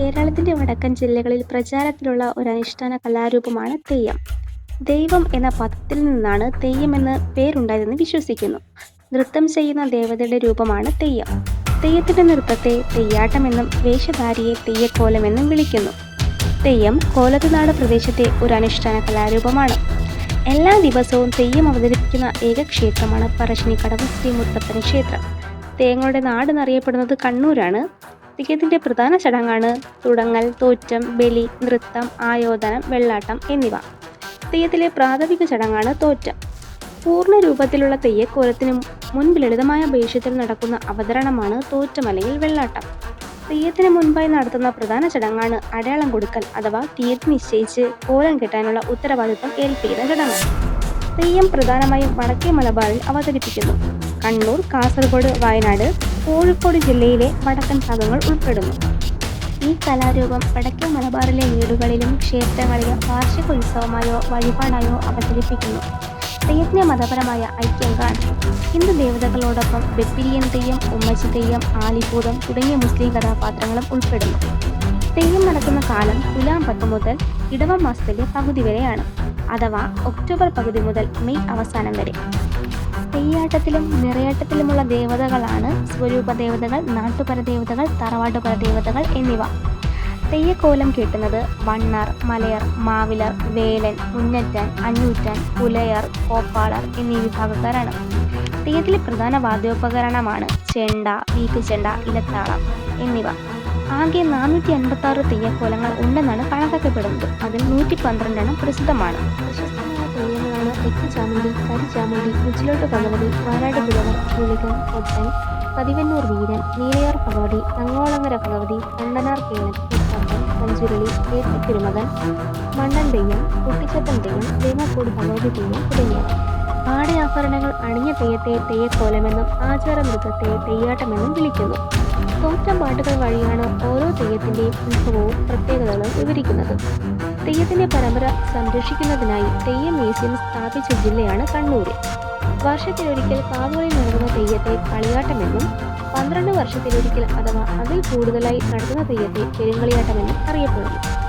കേരളത്തിന്റെ വടക്കൻ ജില്ലകളിൽ പ്രചാരത്തിലുള്ള ഒരു അനുഷ്ഠാന കലാരൂപമാണ് തെയ്യം. ദൈവം എന്ന പദത്തിൽ നിന്നാണ് തെയ്യം എന്ന് പേരുണ്ടായതെന്ന് വിശ്വസിക്കുന്നു. നൃത്തം ചെയ്യുന്ന ദേവതയുടെ രൂപമാണ് തെയ്യം. തെയ്യത്തിന്റെ നൃത്തത്തെ തെയ്യാട്ടമെന്നും വേഷധാരിയെ തെയ്യക്കോലമെന്നും വിളിക്കുന്നു. തെയ്യം കോലത്തുനാട് പ്രദേശത്തെ ഒരു അനുഷ്ഠാന കലാരൂപമാണ്. എല്ലാ ദിവസവും തെയ്യം അവതരിപ്പിക്കുന്ന ഏക ക്ഷേത്രമാണ് പറശ്ശിനിക്കടവ് ശ്രീ മുത്തപ്പൻ ക്ഷേത്രം. തെയ്യങ്ങളുടെ നാട് എന്നറിയപ്പെടുന്നത് കണ്ണൂരാണ്. തെയ്യത്തിന്റെ പ്രധാന ചടങ്ങാണ് തുടങ്ങൽ, തോറ്റം, ബലി, നൃത്തം, ആയോധനം, വെള്ളാട്ടം എന്നിവ. തെയ്യത്തിലെ പ്രാഥമിക ചടങ്ങാണ് തോറ്റം. പൂർണ രൂപത്തിലുള്ള തെയ്യക്കോലത്തിന് മുൻപ് ലളിതമായ ഭേഷ്യത്തിൽ നടക്കുന്ന അവതരണമാണ് തോറ്റം അല്ലെങ്കിൽ വെള്ളാട്ടം. തെയ്യത്തിന് മുൻപായി നടത്തുന്ന പ്രധാന ചടങ്ങാണ് അടയാളം കൊടുക്കൽ അഥവാ തീയതി നിശ്ചയിച്ച് കോലം കെട്ടാനുള്ള ഉത്തരവാദിത്വം ഏൽപ്പിക്കുന്ന ചടങ്ങ്. തെയ്യം പ്രധാനമായും വടക്കേ മലബാറിൽ അവതരിപ്പിക്കുന്നു. കണ്ണൂർ, കാസർഗോഡ്, വയനാട്, കോഴിക്കോട് ജില്ലയിലെ വടക്കൻ ഭാഗങ്ങൾ ഉൾപ്പെടുന്നു. ഈ കലാരൂപം വടക്കേ മലബാറിലെ വീടുകളിലും ക്ഷേത്രങ്ങളിലും വാർഷിക ഉത്സവമായോ വഴിപാടായോ അവതരിപ്പിക്കുന്നു. തെയ്യത്തിന്റെ മതപരമായ ഐക്യം കാണും ഹിന്ദു ദേവതകളോടൊപ്പം ബെപ്പിരിയൻ തെയ്യം, ഉമ്മച്ചി തെയ്യം, ആലിഭൂതം തുടങ്ങിയ മുസ്ലിം കഥാപാത്രങ്ങളും ഉൾപ്പെടുന്നു. തെയ്യം നടക്കുന്ന കാലം തുലാം പത്ത് മുതൽ ഇടവം മാസത്തിലെ പകുതി വരെയാണ് അഥവാ ഒക്ടോബർ പകുതി മുതൽ മെയ് അവസാനം വരെ. തെയ്യാട്ടത്തിലും നിറയാട്ടത്തിലുമുള്ള ദേവതകളാണ് സ്വരൂപ ദേവതകൾ നാട്ടുപര ദേവതകൾ നാട്ടുപരദേവതകൾ, തറവാട്ടുപരദേവതകൾ എന്നിവ. തെയ്യക്കോലം കെട്ടുന്നത് വണ്ണാർ, മലയർ, മാവിലർ, വേലൻ, മുന്നറ്റാൻ, അഞ്ഞൂറ്റൻ പുലയർ, കോപ്പാളർ എന്നീ വിഭാഗക്കാരാണ്. തെയ്യത്തിലെ പ്രധാന വാദ്യോപകരണമാണ് ചെണ്ട, വീട്ടുചെണ്ട, ഇലത്താളം എന്നിവ. ആകെ നാനൂറ്റി അൻപത്തി ആറ് തെയ്യക്കോലങ്ങൾ ഉണ്ടെന്നാണ് കണക്കാക്കപ്പെടുന്നത്. അതിൽ നൂറ്റി പന്ത്രണ്ടെണ്ണം പ്രസിദ്ധമാണ്. പ്രശസ്തമായ തെയ്യങ്ങളാണ് എട്ടുചാമുണ്ഡി, കരിചാമുണ്ടി മുച്ചിലോട്ട് ഭഗവതി, വാനാട് പുലവർ, ഗുളികൻ, പൊട്ടൻ, പതിവന്നൂർ വീരൻ, നീലയാർ ഭഗവതി, തങ്ങോളങ്ങര ഭഗവതി, കണ്ടനാർ കേളൻ, മുത്തപ്പൻ, പഞ്ചുരുളി, തിരുമകൻ മണ്ണൻ തെയ്യം, കുട്ടിച്ചത്തൻ തെയ്യം, വേങ്ങാക്കോട് ഭഗവതി തെയ്യം തുടങ്ങിയവ. പാടയാഭരണങ്ങൾ അണിഞ്ഞ തെയ്യത്തെ തെയ്യക്കോലമെന്നും ആചാരനൃത്തത്തെ തെയ്യാട്ടമെന്നും വിളിക്കുന്നു. തോറ്റം പാട്ടുകൾ വഴിയാണ് ഓരോ തെയ്യത്തിന്റെയും ഉത്ഭവവും പ്രത്യേകതകളും വിവരിക്കുന്നത്. തെയ്യത്തിന്റെ പരമ്പര സംരക്ഷിക്കുന്നതിനായി തെയ്യം മ്യൂസിയം സ്ഥാപിച്ച ജില്ലയാണ് കണ്ണൂര്. വർഷത്തിലൊരിക്കൽ കാവുകളിൽ നടക്കുന്ന തെയ്യത്തെ കളിയാട്ടമെന്നും പന്ത്രണ്ട് വർഷത്തിലൊരിക്കൽ അഥവാ അതിൽ കൂടുതലായി നടത്തുന്ന തെയ്യത്തെ പെരുങ്കളിയാട്ടമെന്നും അറിയപ്പെടുന്നു.